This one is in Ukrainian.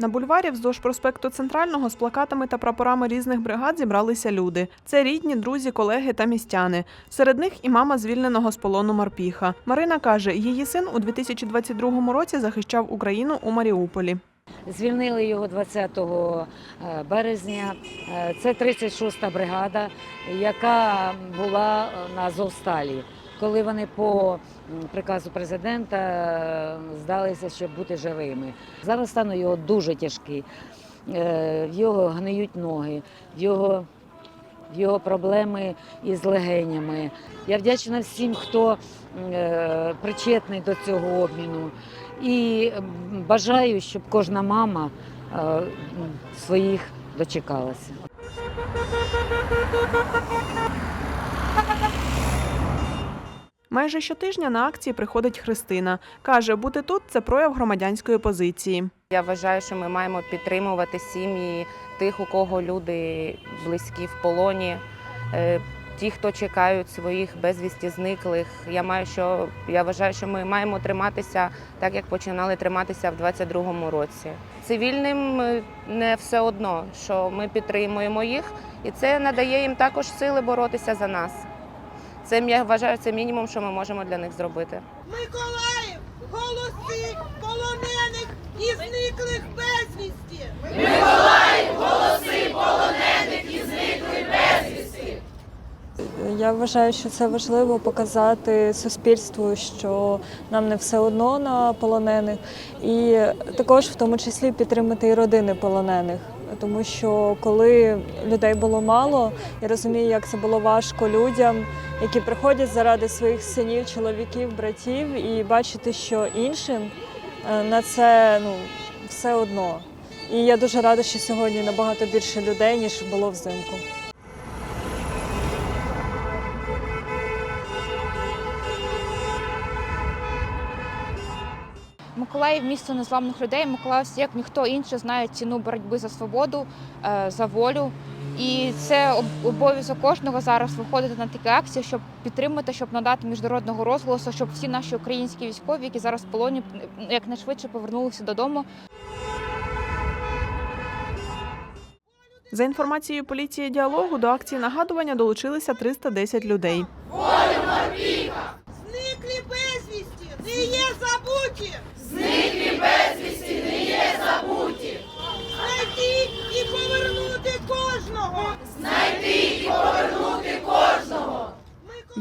На бульварі вздовж проспекту Центрального з плакатами та прапорами різних бригад зібралися люди. Це рідні, друзі, колеги та містяни. Серед них і мама звільненого з полону Марпіха. Марина каже, її син у 2022 році захищав Україну у Маріуполі. Звільнили його 20 березня. Е, Це 36-та бригада, яка була на Азовсталі. Коли вони по приказу президента е, здалися, щоб бути живими. Зараз стан його дуже тяжкий. Е, В його гниють ноги, в його, в його проблеми із легенями. Я вдячна всім, хто е, причетний до цього обміну. І бажаю, щоб кожна мама своїх дочекалася. Майже щотижня на акції приходить Христина. Каже, бути тут це прояв громадянської позиції. Я вважаю, що ми маємо підтримувати сім'ї тих, у кого люди близькі в полоні, е, ті, хто чекають своїх безвісті зниклих. Я маю, що я вважаю, що ми маємо триматися так, як починали триматися в 22-му році. Цивільним е, не все одно, що ми підтримуємо їх, і це надає їм також сили боротися за нас. Це я вважаю, це мінімум, що ми можемо для них зробити. Миколаїв, голоси полонених і зниклих безвісті. Я вважаю, що це важливо показати суспільству, що нам не все одно на полонених, і також в тому числі підтримати і родини полонених. Тому що коли людей було мало, я розумію, як це було важко людям, які приходять заради своїх синів, чоловіків, братів, і бачити, що іншим е, на це ну все одно. І я дуже рада, що сьогодні набагато більше людей ніж було взимку. Миколаїв місто незламних людей. Миколаївці, як ніхто інший, знають ціну боротьби за свободу, е, за волю. І це об- обов'язок кожного зараз виходити на такі акції, щоб підтримати, щоб надати міжнародного розголосу, щоб всі наші українські військові, які зараз в полоні, якнайшвидше повернулися додому. За інформацією поліції діалогу, до акції нагадування долучилися 310 людей. Зниклі безвісті не є забуті. Зниклі безвісті не є забуті. Знайти і повернути кожного.